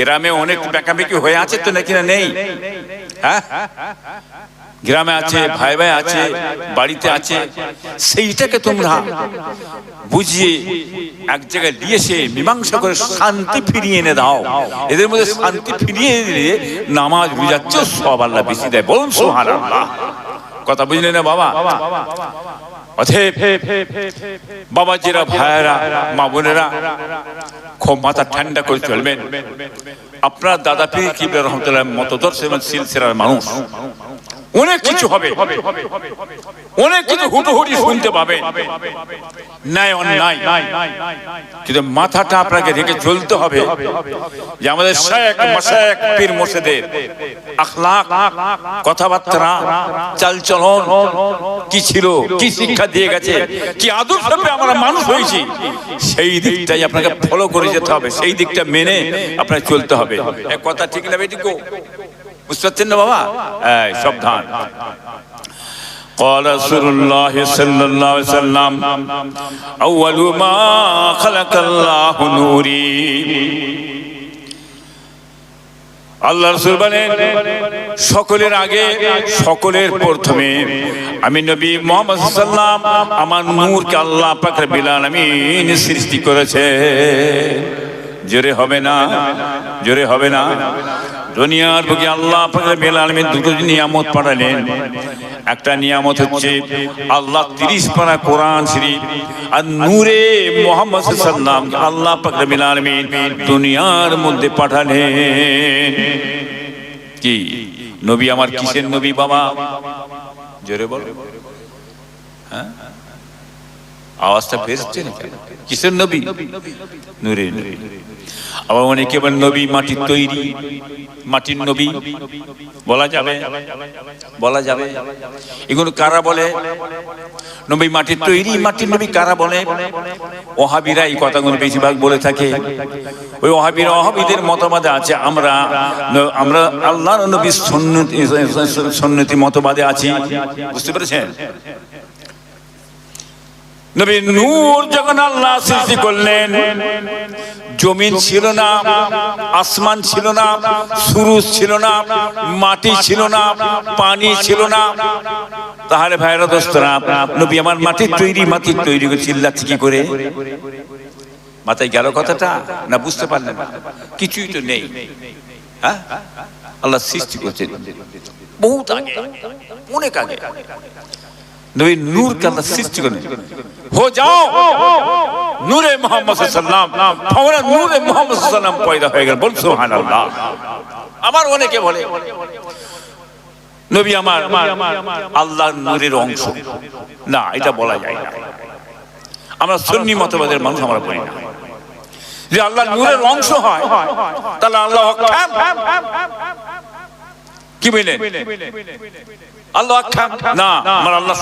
গ্রামে অনেক বেকাবেকি হয়ে আছে তো নাকি না নেই? হ্যাঁ? গ্রামে আছে, ভাই ভাই আছে, বাড়িতে আছে, সেইটাকে তোমরা বুঝিয়ে এক জায়গায় নিয়ে এসে মীমাংসা করে শান্তি ফিরিয়ে এনে দাও। এদের মধ্যে শান্তি ফিরিয়ে দিলে নামাজ বুঝাচ্ছে, সব আল্লাহ বেশি দেয়। বলুন সোহান কথা বুঝলে না বাবা? অতএব বাবাজিরা ভাইয়েরা মা বোনেরা খুব মাথা ঠান্ডা করে চলবেন আপনার দাদা পীর কিবর রহমতুল্লাহ মতদর্শ এবং সিলসিলার মানুষ অনেক কিছু হবে। অনেক কিছু হুটুহুটি শুনতে পাবে। ন্যায় অন্যায়। কিন্তু মাথাটা আপনাকে রেখে চলতে হবে যে আমাদের শেখ মশেক পীর আখলাক কথাবার্তা চালচলন কি ছিল কি শিক্ষা দিয়ে গেছে কি আদর্শ আমরা মানুষ হয়েছি সেই দিকটাই আপনাকে ফলো করে যেতে হবে সেই দিকটা মেনে আপনাকে চলতে হবে। কথা ঠিক না বেটি গো বুঝতে পারছেন না বাবা এই সাবধান قال رسول الله صلى الله عليه وسلم أول ما خلق الله نوري আল্লাহ রসুল বলেন সকলের আগে সকলের প্রথমে আমি নবী মোহাম্মদ সাল্লাম আমার নূরকে আল্লাহ পাকের বিলাল আমি সৃষ্টি করেছে জোরে হবে না জোরে হবে না দুনিয়ার বুকে আল্লাহ বিলাল আমি দুটো নিয়ামত পাঠালেন। একটা নিয়ামত হচ্ছে আল্লাহ তিরিশ পারা কোরআন শরীফ আর নূরে মোহাম্মদ সাল্লাম আল্লাহ পাকের বিলাল আমি দুনিয়ার মধ্যে পাঠালেন। কি? নবী আমার কিসের নবী বাবা? জোরে বল। হ্যাঁ? আওয়াজটা ফেরছে না কেন? কিসের নবী? নূরে নবী। আবার অনেকে বলেন নবী মাটির তৈরি, মাটির নবী। বলা যাবে? বলা যাবে। এগুলো কারা বলে? নবী মাটির তৈরি, মাটির নবী কারা বলে? ওহাবিরা এই কথাগুলো বেশিরভাগ বলে থাকে। ওই ওহাবিরা, ওহাবিদের মতবাদে আছে, আমরা আমরা আল্লাহ নবীর সন্ন্যতি সন্ন্যতি মতবাদে আছি। বুঝতে পেরেছেন? নবী নূর যখন আল্লাহ সৃষ্টি করলেন, জমিন ছিল না, আসমান ছিল না, সুরুজ ছিল না, মাটি ছিল না, পানি ছিল না। তাহলে ভাইরা দোস্তরা, নবী আমার মাটির তৈরি মাটির তৈরি করে চিল্লাচ্ছে কি করে? মাথায় গেল কথাটা? না, বুঝতে পারলেন কিছুই তো নেই। হ্যাঁ? আল্লাহ সৃষ্টি করছেন। বহুত আগে, অনেক আগে। নবী নূরকে আল্লাহ সৃষ্টি করেন। হো যাও। নূরে মোহাম্মদ সাল্লাম আমরা নূরে মোহাম্মদ সাল্লাম পয়দা হয়ে গেল বল সুবহানাল্লাহ। আমার অনেকে বলে, নবী আমার, আল্লাহর নূরের অংশ। না, এটা বলা যায় না। আমরা সুন্নি মতবাদের মানুষ, আমরা বলি না। যে আল্লাহ নূরের অংশ হয়, তাহলে আল্লাহ। কি বললেন? আল্লাহ অক্ষম। না, আমার আল্লাহ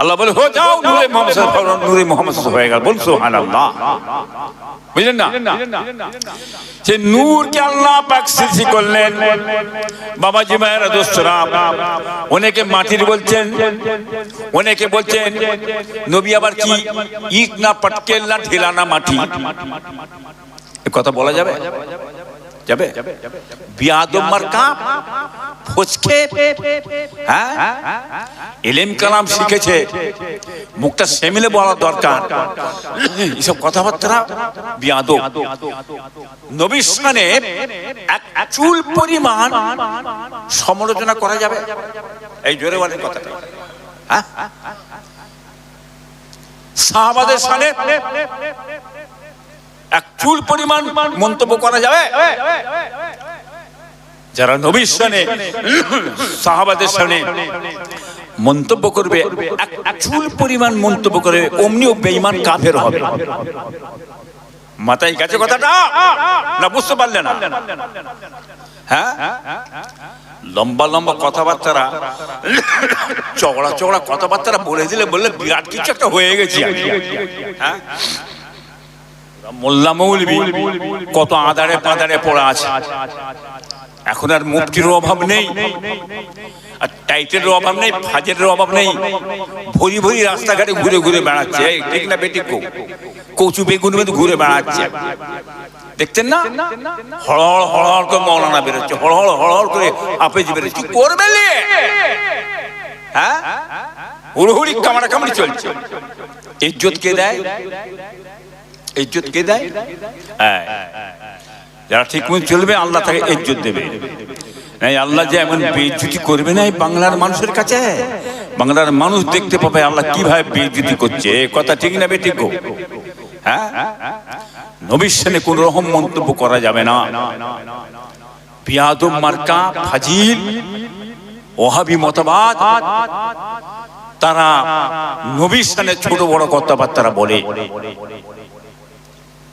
আল্লাহ বলে হো যাও, নূরে মোহাম্মদ নূরে হয়ে গেল বল সুবহানাল্লাহ। বুঝলেন না? সে নূরকে আল্লাহ পাক সৃষ্টি করলেন, বাবাজি মায়েরা, দোস্তরা, অনেকে মাটির বলছেন, অনেকে বলছেন, নবী আবার কি ইট না পাটকেল না ঢেলা না মাটি? কথা বলা যাবে? যাবে? বিয়াদম মার্কা ফচকে হ্যাঁ? এলেম কালাম শিখেছে। মুখটা সেমিলে বলা দরকার। এসব কথাবার্তা বিয়াদব নবীর এক চুল পরিমাণ সমালোচনা করা যাবে? এই জোরে বলেন হ্যাঁ? সাহাবাদের এক চুল পরিমাণ মন্তব্য করা যাবে? যারা নবীর সামনে সাহাবাদের সামনে মন্তব্য করবে এক এক চুল পরিমাণ মন্তব্য করে অমনিও বেঈমান কাফের হবে। মাথায় গেছে কথাটা? না, বুঝতে পারলে না। হ্যাঁ? লম্বা লম্বা কথাবার্তারা, চওড়া চওড়া কথাবার্তারা বলে দিলে বললে বিরাট কিছু একটা হয়ে গেছি। হ্যাঁ? মোল্লা মৌলবি কত আদারে পাদারে পড়া আছে। এখন আর মুক্তির অভাব নেই। আর টাইটের অভাব নেই ফাজের অভাব নেই। ভরি ভরি রাস্তাঘাটে ঘুরে ঘুরে বেড়াচ্ছে। ঠিক না বেটি কচু বেগুন ঘুরে বেড়াচ্ছে। দেখছেন না? হড়হড় হড়হড় করে মৌলানা বেরোচ্ছে। হড়হড় হড়হড় করে আপেজ বেরোচ্ছে। করবে? হ্যাঁ? হুড়হুড়ি কামড়া কামড়ি চলছে। ইজ্জত কে দেয়? ইজ্জত কে দেয়? যারা ঠিক মতো চলবে, আল্লাহ তাকে ইজ্জত দেবে। আল্লাহ যে এমন বেইজ্জতি করবে না বাংলার মানুষের কাছে? বাংলার মানুষ দেখতে পাবে আল্লাহ কীভাবে বেইজ্জতি করছে। কথা ঠিক না বেঠিক? হ্যাঁ? কোন রকম মন্তব্য করা যাবে না। পিয়াদম মার্কা, ফাজিল, ওহাবি মতবাদ। তারা নবীর সামনে ছোট বড় কথাবার্তা বলে।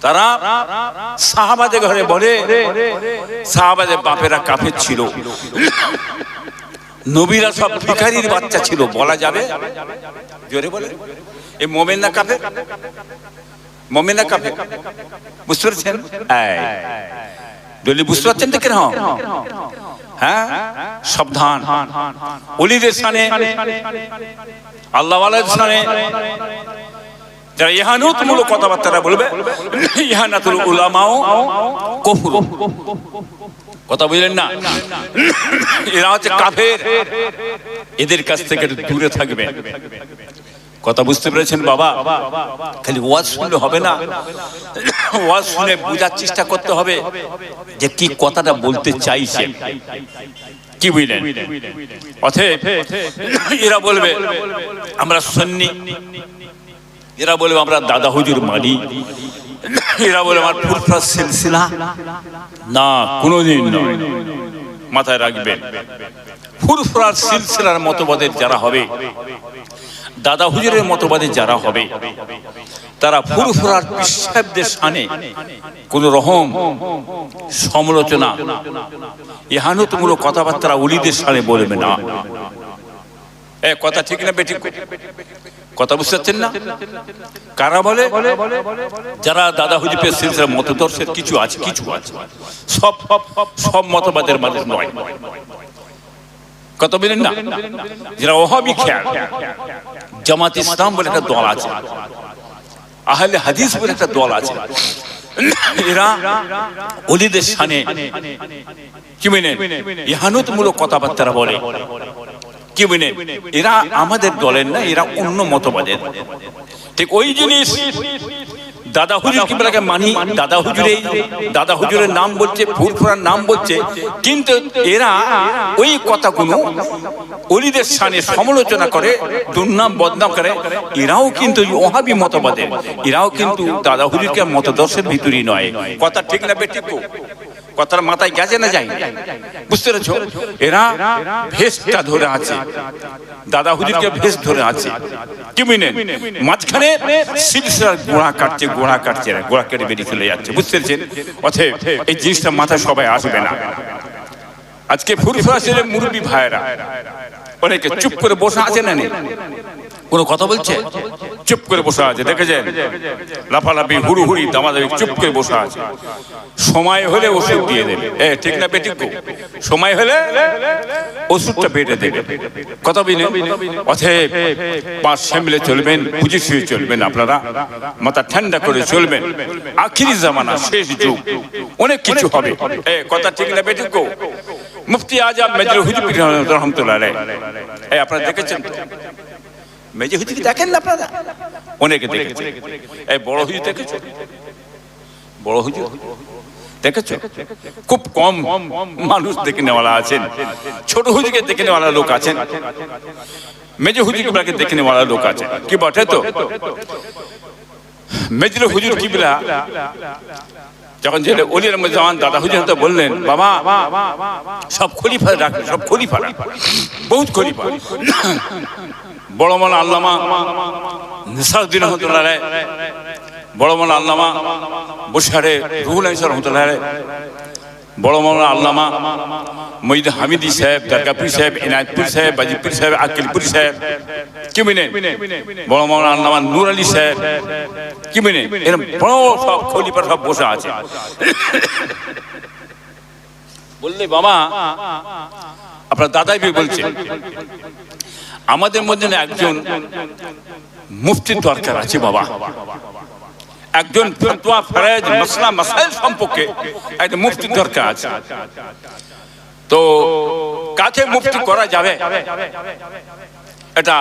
তারা সাহাবাদের ঘরে বলে, সাহাবাদের বাপেরা কাফের ছিল। নবীরা সব ভিখারির বাচ্চা ছিল, বলা যাবে। জোরে বলে। এই মোমেন কাফের? মোমেন কাফের? বুঝতে পারছেন? দলি বুঝতে পারছেন তো কেন হ্যাঁ? সাবধান। অলিদের সানে আল্লাহ সানে যারা ইহানুত মূলক কথাবার্তা বলবে, ইহানাতুল উলামাও কফুর কথা বুঝলেন না? এরা হচ্ছে কাফের। এদের কাছ থেকে দূরে থাকবে। কথা বুঝতে পেরেছেন বাবা? খালি ওয়াজ শুনলে হবে না? ওয়াজ শুনে বোঝার চেষ্টা করতে হবে যে কি কথাটা বলতে চাইছে। কি বুঝলেন? অতএব এরা বলবে, আমরা সন্নি। এরা বলে আমরা দাদা হুজুর মানি। এরা বলে আমার ফুরফা সিলসিলা। না, কোনোদিন মাথায় রাখবেন ফুরফুরার সিলসিলার মতবাদের যারা হবে, দাদা হুজুরের মতবাদে যারা হবে, তারা ফুরফুরার পিসাবদের সানে কোন রকম সমালোচনা, ইহানতমূলক কথাবার্তা উলিদের সানে বলবে না। এ কথা ঠিক না বেঠিক? কথা বুঝতে পারছেন না? কারা বলে? যারা দাদা হুজুরের সিলসিলার মতদর্শের কিছু আছে কিছু আছে। সব সব মতবাদের মানুষ নয়। কত বলেন না? যারা ওহাবি খেয়াল, জামাত ইসলাম বলে একটা দল আছে, আহলে হাদিস বলে একটা দল আছে, এরা অলিদের সানে কি মেনে ইহানুতমূলক কথাবার্তা বলে। কি মেনে এরা আমাদের দলের না, এরা অন্য মতবাদের। ঠিক ওই জিনিস দাদা হুজুর কিবলাকে মানি, দাদা হুজুরে দাদা হুজুরের নাম বলছে, ফুরফুরার নাম বলছে, কিন্তু এরা ওই কথাগুলো অলিদের সামনে সমালোচনা করে, দুর্নাম, বদনাম করে, এরাও কিন্তু ওহাবি মতবাদের, এরাও কিন্তু দাদা হুজুরকে মতদর্শের ভিতরই নয়। কথা ঠিক না বেঠিক কথার মাথায় গেছে না যাই বুঝতে পেরেছ? এরা ভেসটা ধরে আছে। দাদা হুজুরকে ভেস ধরে আছে। কি মাঝখানে সিলসিলার গোড়া কাটছে গোড়া কাটছে গোড়া কেটে বেরিয়ে চলে যাচ্ছে। বুঝতে পেরেছেন? অতএব এই জিনিসটা মাথায় সবাই আসবে না। আজকে ফুরফুরা ছেলে মুরব্বী ভাইরা অনেকে চুপ করে বসে আছে না? কোনো কথা বলছে? চুপ করে বসে আছে, দেখেছেন? লাফালাফি হুড়ু হুড়ি দামাদামি, চুপ করে বসে আছে। সময় হলে ওষুধ দিয়ে দেবে। এ, ঠিক না গো? সময় হলে ওষুধটা বেটে দেবে। কথা বিনে অথব পাঁচ সামলে চলবেন, বুঝে শুয়ে চলবেন আপনারা। মাথা ঠান্ডা করে চলবেন। আখিরি জামানা, শেষ যুগ। অনেক কিছু হবে। এ, কথা ঠিক না গো? মুফতি আজম মেজর হুজুর রহমতুল্লাহ আপনারা দেখেছেন? মেজে হুজুর দেখেন না আপনারা? অনেকে দেখেছে। এই বড় হুজুর দেখেছ? বড় হুজুর দেখেছ? খুব কম মানুষ দেখে নেওয়ালা আছেন। ছোট হুজুরকে দেখে নেওয়ালা লোক আছেন। মেজে হুজুরকে দেখে নেওয়ালা লোক আছে কি বটে তো? মেজর হুজুর কিবলা যখন জেলে অলির জামান দাদা হুজুর তো বললেন বাবা সব খলিফা রাখবে সব খলিফা রাখবে বহুত খলিফা। বড় মন আল্লামা নিসারুদ্দিন রহমতুল্লাহ বড় মন আল্লামা বসিহারে রুহুল আইসার রহমতুল্লাহ বড় মন আল্লামা মঈদ হামিদি সাহেব দরগাপুর সাহেব ইনায়তপুর সাহেব বাজিপুর সাহেব, আকিলপুর সাহেব, কি মিনে? বড় মন আল্লামা নূর আলী সাহেব, কি মিনে? এরকম বড় সব খলিফা সব বসে আছে। বললে, বাবা, আপনার দাদাই বলছে আমাদের মধ্যে একজন মুফতির দরকার আছে বাবা। একজন সম্পর্কে একটা মুফতি দরকার আছে। তো কাকে মুফতি করা যাবে? এটা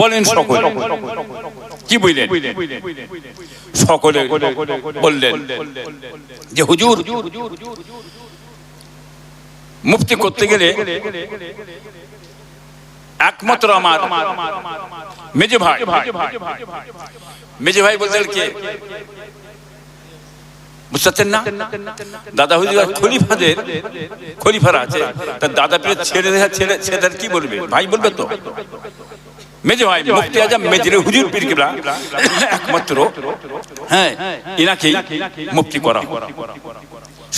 বলেন সকলে। কি সকলে বললেন যে, হুজুর করতে গেলে একমাত্র আমার মেজে ভাই। মেজে ভাই বলতে কে? বুঝতে পারছেন না? দাদা হুজুর, খলিফাদের খলিফারা আছে। তার দাদা পীরের ছেড়ে দেখা ছেড়ে ছেলেদের কি বলবে? ভাই বলবে তো। মেজে ভাই, মুফতি আজম মেজরে হুজুর পীর কিবলা, একমাত্র। হ্যাঁ ইনাকেই মুফতি করা।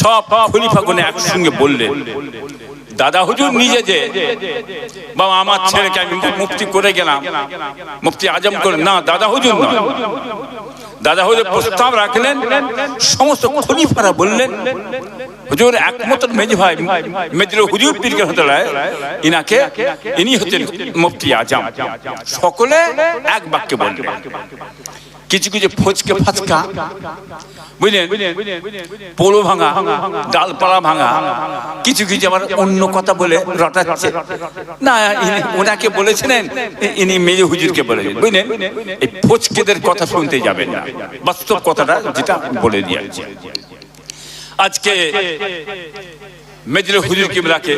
সব খলিফাগণে একসঙ্গে বললেন। দাদা হুজুর নিজে যে। বাবা আমার ছেলেকে আমি মুফতি করে গেলাম। মুফতি আজম করে না দাদা হুজুর নয়। দাদা হুজুর প্রস্তাব রাখলেন। সমস্ত খলিফারা বললেন হুজুর একমাত্র মেজি ভাই মেজর হুজুর পীরকে হতে ইনাকে ইনি হচ্ছেন মুফতি আজম। সকলে এক বাক্যে বললেন। কিছু কিছু ফচকে ফাচকা বুঝলেন? পোলো ভাঙা, ডালপালা ভাঙা, কিছু কিছু আবার অন্য কথা বলে রটাচ্ছে। না ওনাকে বলেছিলেন, ইনি মেজে হুজুরকে বলেছেন বুঝলেন? এই ফচকেদের কথা শুনতে যাবেন না। বাস্তব কথাটা যেটা বলে দিয়েছে। আজকে মেজরে হুজুর কিবলাকে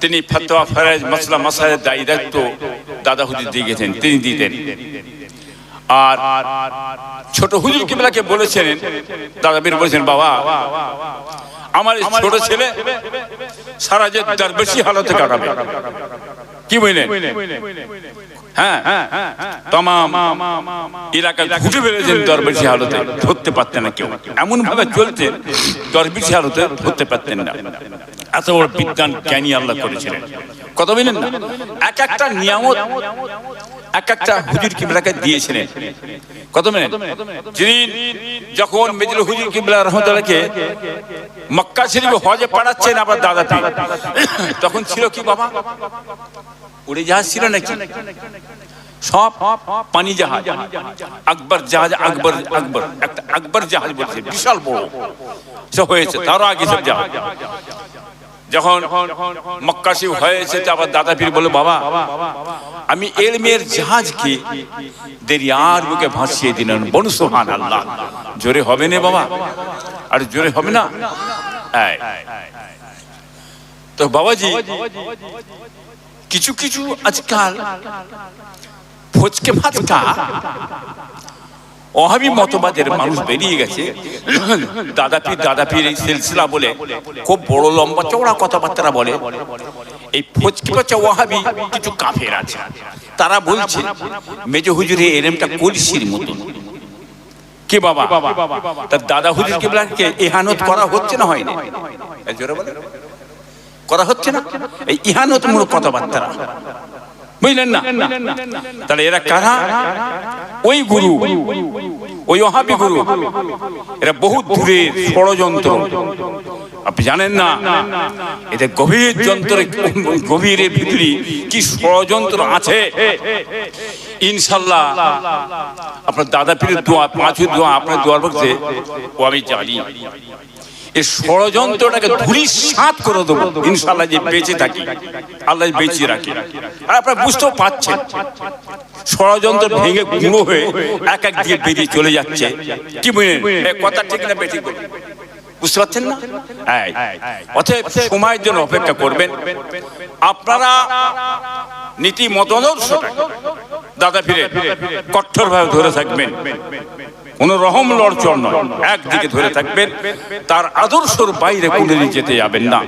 তিনি ফতোয়া ফরাজ মাসলা মাসায়ের দায়ী দায়িত্ব দাদা হুজুর দিয়ে গেছেন, তিনি দিতেন। আর ছোট হুজুর কিবলাকে দাদা বীর বলেছেন বাবা, আমার ছোট ছেলে সারা যে তার দরবেশি হালতে কাটাবে। কি বুঝলেন হ্যাঁ ঘুটে বেড়েছেন হালতে, ধরতে পারতেন না কেউ। হালতে ধরতে পারতেন না। এত বড় আল্লাহ করেছিলেন। কত বলেন না? এক একটা নিয়ামত এক একটা হুজুর কিবলাকে দিয়েছিলেন। কত মিনিট? যিনি যখন মেজর হুজুর কিবলা রহমতুল্লাহকে মক্কা শরীফ হজে পাঠাচ্ছেন আবার দাদা। তখন ছিল কি বাবা? উড়ে জাহাজ ছিল নাকি? সব পানি জাহাজ। আকবর জাহাজ, আকবর আকবর, একটা আকবর জাহাজ বলছে, বিশাল বড়। সে হয়েছে, তারও আগে সব জাহাজ। যখন মক্কাশি হয়েছে আবার দাদা পীর বলে বাবা, আমি এলমের জাহাজকে দেরিয়ার বুকে ভাসিয়ে দিলেন বন সোহান আল্লাহ জোরে হবে না বাবা। আর জোরে হবে না? তো বাবাজি, কিছু কিছু আজকাল ফচকে ফাচকা অহাবি মতবাদের মানুষ বেরিয়ে গেছে। দাদাপীর দাদাপীর এই সিলসিলা বলে খুব বড় লম্বা চওড়া কথাবার্তা বলে। এই ফচকে পচা ওয়াহাবি কিছু কাফের আছে। তারা বলছে, মেজ হুজুরে, এরমটা কলসির মতন। কি বাবা? তার দাদা হুজুর কিবলাকে ইহানত করা হচ্ছে না হয় না জোরে বলে। করা হচ্ছে না? এই ইহানতমূলক কথাবার্তা। বুঝলেন না তাহলে এরা কারা ওই গুরু ওই অহাবি গুরু এরা বহু দূরে ষড়যন্ত্র। আপনি জানেন না এদের গভীর যন্ত্রে গভীরের ভিতরে কি ষড়যন্ত্র আছে ইনশাল্লাহ আপনার দাদা পীরের দোয়া পাঁচের দোয়া আপনার দোয়ার বলছে ও আমি জানি এই ষড়যন্ত্রটাকে ধুলি সাত করে দেবো। ইনশাল্লাহ যে বেঁচে থাকি। আল্লাহ বেঁচে রাখি। আর আপনারা বুঝতেও পাচ্ছেন, ষড়যন্ত্র ভেঙে গুঁড়ো হয়ে এক এক দিয়ে বেরিয়ে চলে যাচ্ছে। কি বুঝলেন কথা ঠিক না পারছেন না? অতএব জন্য অপেক্ষা করবেন। আপনারা নীতি দাদা ফিরে কঠোর ভাবে ধরে থাকবেন। কোন রহম লড়চড় নয়। একদিকে ধরে থাকবেন, তার আদর্শর বাইরে কোনদিন যেতে যাবেন না,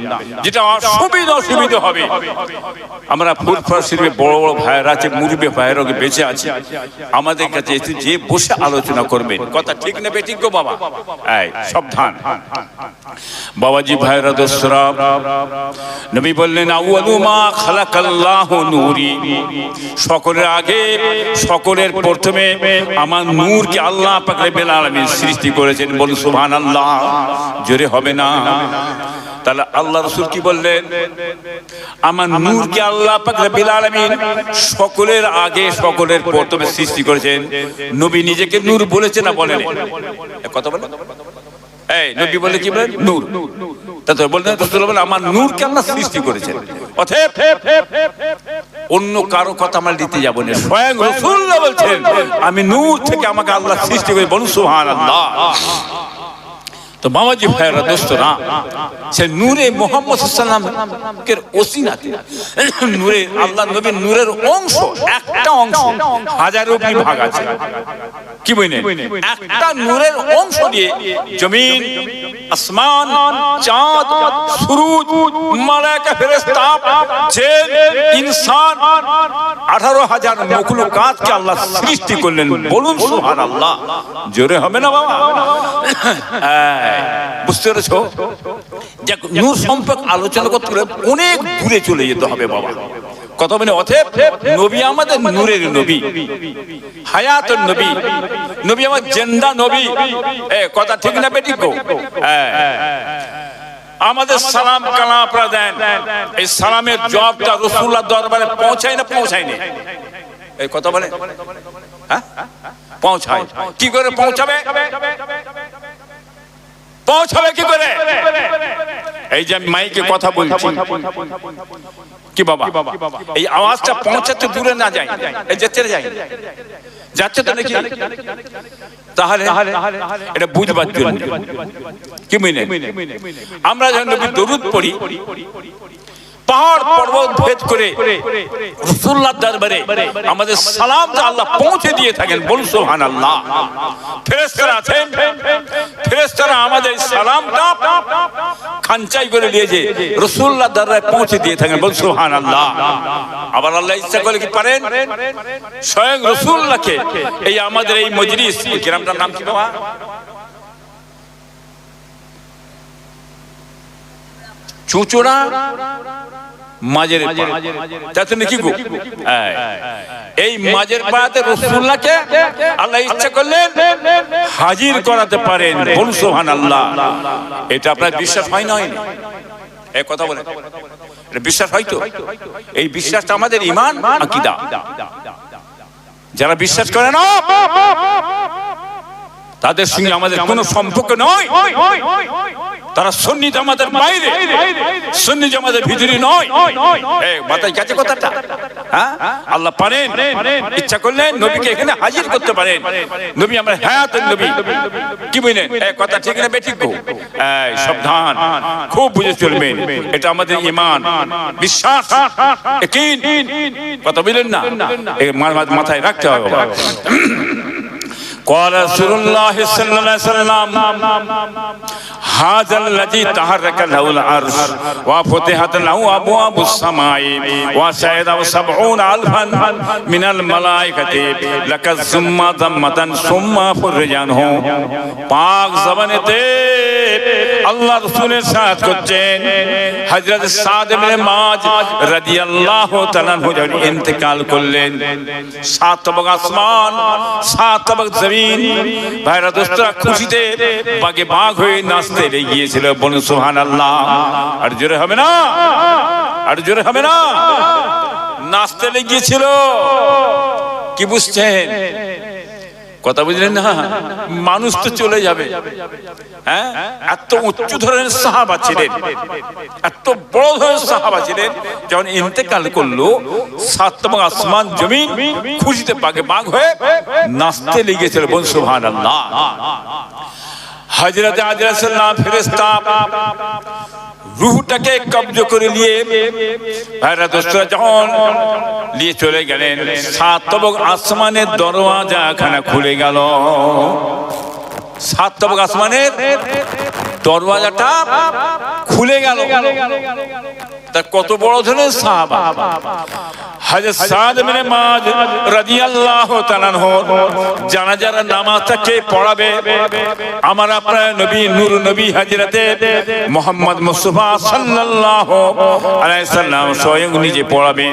যেটা অসুবিধা অসুবিধা হবে। আমরা ফুরফুরা শরীফে বড় বড় ভাইয়ের আছে মুরবে ভাইয়ের বেঁচে আছে। আমাদের কাছে এসে যে বসে আলোচনা করবেন কথা ঠিক না বেঠিক গো বাবা? এই, সাবধান। বাবাজি ভাইরা দোসরা নবী বললেন, আউয়ালু মা খালাকাল্লাহু নূরি। সকলের আগে, সকলের প্রথমে আমার নূরকে আল্লাহ পাক রব্বুল আলামিন সৃষ্টি করেছেন, বলুন সুবহানাল্লাহ, জোরে হবে না? তাহলে আল্লাহ রসুল কি বললেন? আমার নূরকে আল্লাহ সকলের আগে সকলের প্রথমে সৃষ্টি করেছেন। নবী নিজেকে নূর বলেছে না বলেন কথা বলেন। এই, নবী বলে কি বলেন? নূর। তা তো বলতেন রসুল বলে আমার নূরকে আল্লাহ সৃষ্টি করেছেন। অতএব অন্য কারও কথা আমরা দিতে যাব না। স্বয়ং রসুল্লাহ বলছেন আমি নূর থেকে আমাকে আল্লাহ সৃষ্টি করে বলুন সুহান আল্লাহ তো বাবাজি ভাইয়েরা দোস্তরা সে নূরে মোহাম্মদ সাল্লাম কে ওসিনাতে নূরে আল্লাহ নবীর নূরের অংশ একটা অংশ হাজারো বিভাগ আছে। কি বইনে? একটা নূরের অংশ দিয়ে জমিন আসমান চাঁদ সুরুজ মালাকা ফেরেশতা জিন ইনসান আঠারো হাজার মখলুকাতকে আল্লাহ সৃষ্টি করলেন। বলুন সুবহানাল্লাহ। জোরে হবে না বাবা? হ্যাঁ, বুঝতে পেরেছ? যাক, নূর সম্পর্ক আলোচনা করতে গেলে অনেক দূরে চলে যেতে হবে বাবা। কত মানে অথেব, নবী আমাদের নূরের নবী। হায়াতের নবী। নবী আমার জেন্দা নবী। এ, কথা ঠিক না বেটি গো? হ্যাঁ। আমাদের সালাম কালাম আপনারা দেন। এই সালামের জবাবটা রসুল্লাহ দরবারে পৌঁছায় না পৌঁছায় না? এই, কথা বলে। হ্যাঁ? পৌঁছায়। কি করে পৌঁছাবে? পৌঁছাবে কি করে? এই যে আমি মাইকে কথা বলছি। কি বাবা? এই আওয়াজটা পৌঁছাতে দূরে না যায় এই যেতে যায় যাচ্ছে তো নাকি? তাহলে এটা বুঝবার জন্য। কি মিনে? আমরা যখন দরুদ পড়ি। পাহাড় পর্বত ভেদ করে রসুল্লাহ দরবারে আমাদের সালামটা আল্লাহ পৌঁছে দিয়ে থাকেন। বলুন সুবহানাল্লাহ। ফেরেশতারা আছেন। ফেরেশতারা আমাদের সালামটা খানচাই করে নিয়েছে রসুল্লাহ দরবারে পৌঁছে দিয়ে থাকেন। বলুন সুবহানাল্লাহ। আবার আল্লাহ ইচ্ছা করলে কি পারেন? স্বয়ং রসুল্লাহকে এই আমাদের এই মজলিস গ্রামটার নাম কি বাবা? চুচুড়া মাঝের গো? এই, মাঝের পাড়াতে রসুল্লাহকে আল্লাহ ইচ্ছা করলেন হাজির করাতে পারেন বলুন সোহান আল্লাহ এটা আপনার বিশ্বাস হয় না হয়নি এই কথা বলেন। এটা বিশ্বাস হয়তো এই বিশ্বাসটা আমাদের ইমান আকিদা। যারা বিশ্বাস করে না তাদের সঙ্গে আমাদের কোনো সম্পর্ক নয়। তারা সন্নি আমাদের বাইরে। সন্নি আমাদের ভিতরে নয়। মাথায় কাছে কথাটা। হ্যাঁ? আল্লাহ পারেন। ইচ্ছা করলে নবীকে এখানে হাজির করতে পারেন। নবী আমরা হায়াতের নবী। কি বুঝলেন? কথা ঠিক না বেঠিক সাবধান। খুব বুঝে চলবেন। এটা আমাদের ইমান। বিশ্বাস। কথা বুঝলেন না? মাথায় রাখতে হবে। قال رسول الله صلى الله عليه وسلم هذا الذي تحرك له العرش وفتحت له ابواب السماء وسعد سبعون الفا من الملائكه لك ثم ضمة ثم فرج عنه পাক জবানেতে আল্লাহ রাসূলের সাথ করছেন। হযরত সাদ ইবনে মাজ রাদিয়াল্লাহু তাআলা হুজুর ইন্তেকাল করলেন, সাত তবক আসমান, সাত তবক জমিন ভাইরা দোস্তরা খুশিতে বাগে বাঘ হয়ে নাচতে গিয়েছিল। বলুন, সুবহানাল্লাহ। আর জোরে হবে না? আর জোরে হবে না? নাচতে গিয়েছিল। কি বুঝছেন? কথা বুঝলেন না? মানুষ তো চলে যাবে। হ্যাঁ? এত উচ্চ ধরনের সাহাবা ছিলেন। এত বড় ধরনের সাহাবা ছিলেন, যখন ইন্তেকাল করল সাতম আসমান জমিন খুশিতে বাগে বাঘ হয়ে নাচতে লেগেছিল বোন সুহান আল্লাহ হজরত আজরাসাল্লাম ফেরেস্তা রুহটাকে কব্জ করে নিয়ে ভাইরা দোস্তরা যখন নিয়ে চলে গেলেন, সাত তবক আসমানের দরওয়াজা খানা খুলে গেল। সাত তবক আসমানের দরওয়াজাটা খুলে গেল। তা কত বড় ধরনের সাহাবা? সাদ জানাজার নামাজটাকে পড়াবে? আমার আপনার নবী, নূর নবী হযরতে মোহাম্মদ মুস্তাফা স্বয়ং নিজে পড়াবে।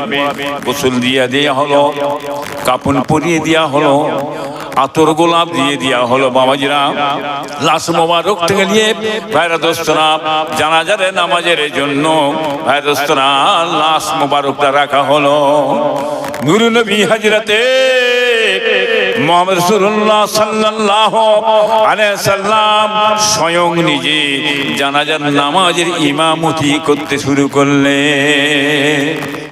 গোসল দিয়ে দেয়া হলো, কাপন পরিয়ে দেয়া হলো, আতর গোলাপ দিয়ে দেওয়া হলো, বাবাজিরা, লাশ মোবারক থেকে নিয়ে ভাইরা দোস্তরা জানাজারে নামাজের জন্য ভাইরা লাশ মোবারকটা রাখা হলো। নুরু নবী হাজরাতে স্বয়ং নিজে জানাজার নামাজের ইমামতি করতে শুরু করলেন।